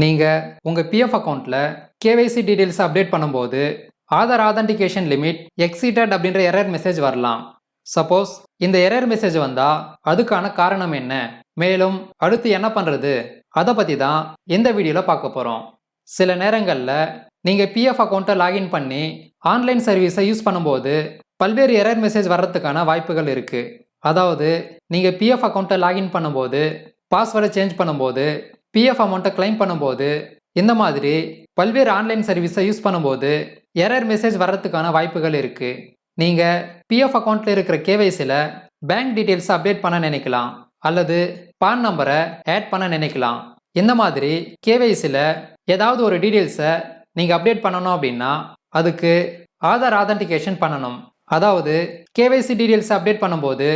நீங்கள் உங்கள் பிஎஃப் அக்கௌண்ட்டில் கேவைசி டீட்டெயில்ஸ் அப்டேட் பண்ணும்போது ஆதார் ஆதன்டிகேஷன் லிமிட் எக்ஸீட்டட் அப்படின்ற எரர் மெசேஜ் வரலாம். சப்போஸ் இந்த எரர் மெசேஜ் வந்தால் அதுக்கான காரணம் என்ன? மேலும் அடுத்து என்ன பண்ணுறது அதை பற்றி தான் இந்த வீடியோவில் பார்க்க போகிறோம் சில நேரங்களில் நீங்கள் பிஎஃப் அக்கௌண்ட்டை லாகின் பண்ணி ஆன்லைன் சர்வீஸை யூஸ் பண்ணும்போது பல்வேறு எரர் மெசேஜ் வர்றதுக்கான வாய்ப்புகள் இருக்குது அதாவது நீங்கள் பிஎஃப் அக்கௌண்ட்டை லாகின் பண்ணும்போது பாஸ்வேர்டை சேஞ்ச் பண்ணும்போது பிஎஃப் அமௌண்ட்டை கிளைம் பண்ணும்போது இந்த மாதிரி பல்வேறு ஆன்லைன் சர்வீஸை யூஸ் பண்ணும்போது எரர் மெசேஜ் வர்றதுக்கான வாய்ப்புகள் இருக்குது நீங்கள் பிஎஃப் அக்கௌண்ட்டில் இருக்கிற கேவைசியில் பேங்க் டீட்டெயில்ஸ் அப்டேட் பண்ண நினைக்கலாம். அல்லது பான் நம்பரை ஆட் பண்ண நினைக்கலாம். இந்த மாதிரி கேவைசியில் ஏதாவது ஒரு டீட்டெயில்ஸை நீங்கள் அப்டேட் பண்ணணும் அப்படின்னா அதுக்கு ஆதார் ஆதென்டிகேஷன் பண்ணணும். அதாவது கேவைசி டீட்டெயில்ஸ் அப்டேட் பண்ணும்போது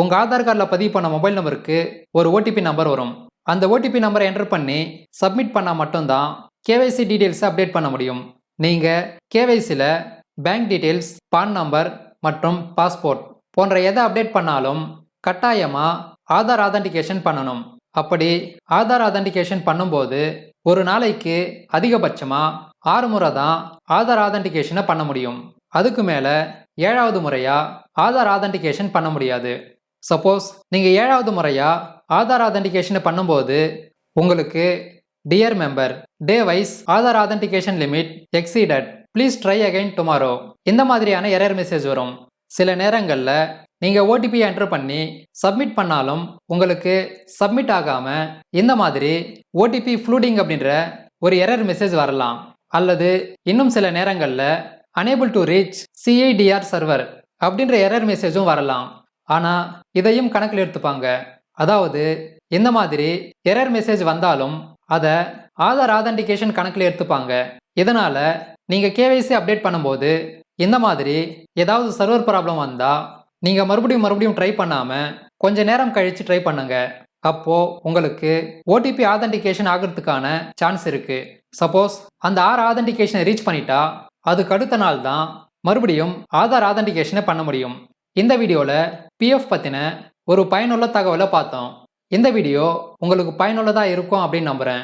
உங்கள் ஆதார் கார்டில் பதிவு பண்ண மொபைல் நம்பருக்கு ஒரு ஓடிபி நம்பர் வரும். அந்த ஓடிபி நம்பரை என்டர் பண்ணி சப்மிட் பண்ணால் மட்டும்தான் கேவைசி டீட்டெயில்ஸை அப்டேட் பண்ண முடியும். நீங்கள் கேவைசியில் பேங்க் டீட்டெயில்ஸ் பான் நம்பர் மற்றும் பாஸ்போர்ட் போன்ற எதை அப்டேட் பண்ணாலும் கட்டாயமாக ஆதார் ஆதன்டிகேஷன் பண்ணணும். அப்படி ஆதார் ஆதன்டிகேஷன் பண்ணும்போது ஒரு நாளைக்கு அதிகபட்சமாக ஆறு முறை தான் ஆதார் ஆதன்டிகேஷனை பண்ண முடியும். அதுக்கு மேலே ஏழாவது முறையாக ஆதார் ஆதன்டிகேஷன் பண்ண முடியாது. சப்போஸ் நீங்கள் ஏழாவது முறையாக ஆதார் ஆதென்டிகேஷனை பண்ணும்போது உங்களுக்கு dear member day wise Aadhaar authentication limit exceeded please try again tomorrow இந்த மாதிரியான எரர் மெசேஜ் வரும். சில நேரங்களில் நீங்கள் ஓடிபி என்டர் பண்ணி சப்மிட் பண்ணாலும் உங்களுக்கு சப்மிட் ஆகாமல் இந்த மாதிரி ஓடிபி ஃப்ளூடிங் அப்படின்ற ஒரு எரர் மெசேஜ் வரலாம். அல்லது இன்னும் சில நேரங்களில் unable to reach CIDR server அப்படின்ற எரர் மெசேஜும் வரலாம். ஆனால் இதையும் கணக்கில் எடுத்துப்பாங்க. அதாவது இந்த மாதிரி எரர் மெசேஜ் வந்தாலும் அதை ஆதார் ஆதன்டிகேஷன் கணக்கில் எடுத்துப்பாங்க. இதனால நீங்கள் கேவைசி அப்டேட் பண்ணும்போது இந்த மாதிரி ஏதாவது சர்வர் ப்ராப்ளம் வந்தால் நீங்கள் மறுபடியும் மறுபடியும் ட்ரை பண்ணாமல் கொஞ்ச நேரம் கழித்து ட்ரை பண்ணுங்க. அப்போது உங்களுக்கு ஓடிபி ஆதென்டிகேஷன் ஆகிறதுக்கான சான்ஸ் இருக்குது சப்போஸ் அந்த ஆறு ஆதென்டிகேஷனை ரீச் பண்ணிட்டா அதுக்கு அடுத்த நாள் தான் மறுபடியும் ஆதார் ஆதன்டிகேஷனை பண்ண முடியும். இந்த வீடியோவில் பிஎஃப் பற்றின ஒரு பயனுள்ள தகவலை பார்த்தோம். இந்த வீடியோ உங்களுக்கு பயனுள்ளதாக இருக்கும் அப்படின்னு நம்புகிறேன்